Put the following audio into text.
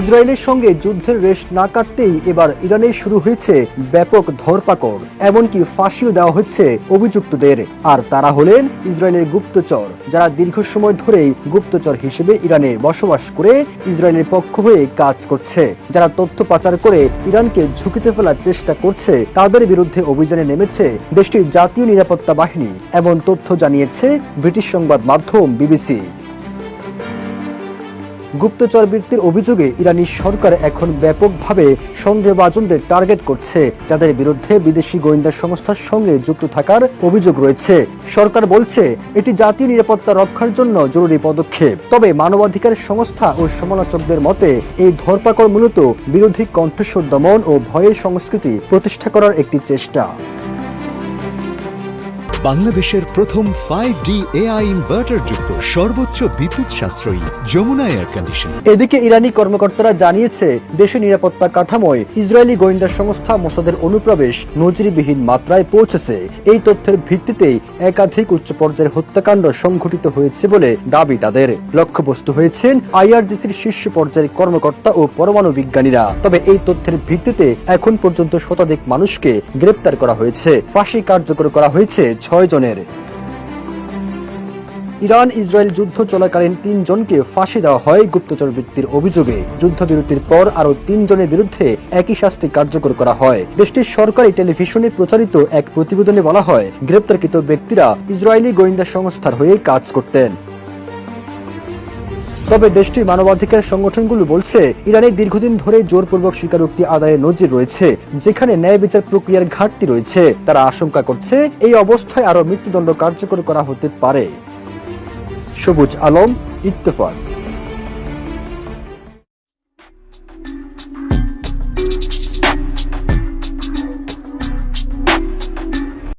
ইসরায়েলের সঙ্গে যুদ্ধের রেশ না কাটতেই এবার ইরানে শুরু হয়েছে ব্যাপক ধরপাকড়, এমনকি ফাঁসিও দেওয়া হচ্ছে অভিযুক্তদের। আর তারা হলেন ইসরায়েলের গুপ্তচর, যারা দীর্ঘ সময় ধরেই গুপ্তচর হিসেবে ইরানে বসবাস করে ইসরায়েলের পক্ষ হয়ে কাজ করছে। যারা তথ্য পাচার করে ইরানকে ঝুঁকিতে ফেলার চেষ্টা করছে, তাদের বিরুদ্ধে অভিযানে নেমেছে দেশটির জাতীয় নিরাপত্তা বাহিনী, এমন তথ্য জানিয়েছে ব্রিটিশ সংবাদ মাধ্যম বিবিসি। গুপ্তচর বৃত্তির অভিযোগে ইরানি সরকার এখন ব্যাপকভাবে সন্দেহভাজনদের টার্গেট করছে। যাদের বিরুদ্ধে বিদেশি গোয়েন্দা সংস্থার সঙ্গে যুক্ত থাকার অভিযোগ রয়েছে। সরকার বলছে, এটি জাতীয় নিরাপত্তা রক্ষার জন্য জরুরি পদক্ষেপ। তবে মানবাধিকার সংস্থা ও সমালোচকদের মতে, এই ধরপাকড় মূলত বিরোধী কণ্ঠস্বর দমন ও ভয়ের সংস্কৃতি প্রতিষ্ঠা করার একটি চেষ্টা। বাংলাদেশের প্রথম ফাইভ ডি এআই ইনভার্টার যুক্ত সর্বোচ্চ বিদ্যুৎ সাশ্রয়ী যমুনা এয়ার কন্ডিশন এদিকে ইরানি কর্মকর্তারা জানিয়েছে দেশের নিরাপত্তা কাঠামোয় ইসরায়েলি গোয়েন্দা সংস্থা মোসাদের অনুপ্রবেশ নজিরবিহীন মাত্রায় পৌঁছেছে। এই তথ্যের ভিত্তিতেই একাধিক উচ্চ পর্যায়ের হত্যাকাণ্ড সংঘটিত হয়েছে বলে দাবি তাদের। লক্ষ্যবস্তু হয়েছেন আইআরজিসির শীর্ষ পর্যায়ের কর্মকর্তা ও পরমাণু বিজ্ঞানীরা। তবে এই তথ্যের ভিত্তিতে এখন পর্যন্ত শতাধিক মানুষকে গ্রেপ্তার করা হয়েছে। ফাঁসি কার্যকর করা হয়েছে ছয় জনের। ইরান ইসরায়েল যুদ্ধ চলাকালীন তিনজনকে ফাঁসি দেওয়া হয় গুপ্তচর বৃত্তির অভিযোগে। যুদ্ধবিরতির পর আরও তিনজনের বিরুদ্ধে একই শাস্তি কার্যকর করা হয়। দেশটির সরকারি টেলিভিশনে প্রচারিত এক প্রতিবেদনে বলা হয়, গ্রেপ্তারকৃত ব্যক্তিরা ইসরায়েলি গোয়েন্দা সংস্থার হয়ে কাজ করতেন। তবে দেশটির মানবাধিকার সংগঠনগুলো বলছে, ইরানে দীর্ঘদিন ধরে জোরপূর্বক স্বীকারোক্তি আদায়ের নজির রয়েছে, যেখানে ন্যায় বিচার প্রক্রিয়ার ঘাটতি রয়েছে। তারা আশঙ্কা করছে, এই অবস্থায় আরও মৃত্যুদণ্ড কার্যকর করা হতে পারে। সবুজ আলম, ইত্তেফাক।